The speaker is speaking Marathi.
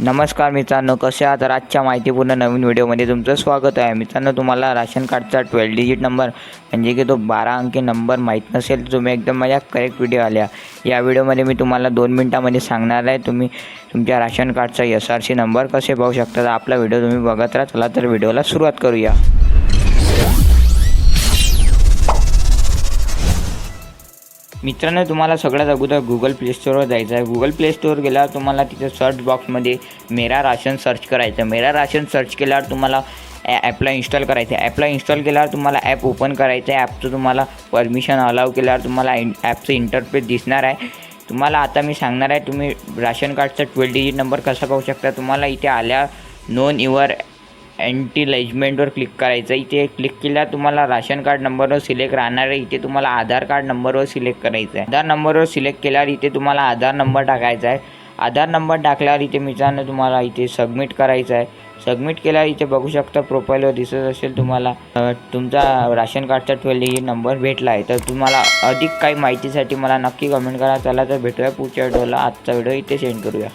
नमस्कार मित्रांनो कसे आहात? आजच्या माहितीपूर्ण नवीन व्हिडिओमध्ये तुमचं स्वागत आहे. मित्रांनो तुम्हाला राशन कार्डचा ट्वेल्व डिजिट नंबर म्हणजे की तो बारा अंकी नंबर माहीत नसेल तर तुम्ही एकदम माझ्या करेक्ट व्हिडिओ आल्या. या व्हिडिओमध्ये मी तुम्हाला दोन मिनटामध्ये सांगणार आहे तुम्ही तुमच्या राशन कार्डचा एस आर सी नंबर कसे पाहू शकता तर आपला व्हिडिओ तुम्ही बघत राहा. चला तर व्हिडिओला सुरुवात करूया. मित्रांनो तुम्हाला सगळ्यात अगोदर गुगल प्ले स्टोअरवर जायचं आहे. गुगल प्ले स्टोअर गेल्यावर तुम्हाला तिथे सर्च बॉक्समध्ये मेरा राशन सर्च करायचं मेरा राशन सर्च केल्यावर तुम्हाला ॲ ॲपला इन्स्टॉल करायचं आहे. ॲपला इन्स्टॉल केल्यावर तुम्हाला ॲप ओपन करायचं आहे. ॲपचं तुम्हाला परमिशन अलाव केल्यावर तुम्हाला इन ॲपचं इंटरफेस दिसणार आहे. तुम्हाला आता मी सांगणार आहे तुम्ही राशन कार्डचा ट्वेल्व डिजिट नंबर कसा पाहू शकता? तुम्हाला इथे आल्या नोन युअर अँटीलाइजमेंटवर क्लिक करायचं. इथे क्लिक केल्यावर तुम्हाला राशन कार्ड नंबरवर सिलेक्ट राहणार आहे. इथे तुम्हाला आधार कार्ड नंबरवर सिलेक्ट करायचं आहे. आधार नंबरवर सिलेक्ट केल्यावर इथे तुम्हाला आधार नंबर टाकायचा आहे. आधार नंबर टाकल्यावर इथे मित्रांनो तुम्हाला इथे सबमिट करायचं आहे. सबमिट केल्यावर इथे बघू शकता प्रोफाईलवर दिसत असेल तुम्हाला तुमचा राशन कार्डचा ट्वेल्व नंबर भेटला आहे. तर तुम्हाला अधिक काही माहितीसाठी मला नक्की कमेंट करा. चला तर भेटूया पुढच्या व्हिडिओला आजचा व्हिडिओ इथे सेंड करूया.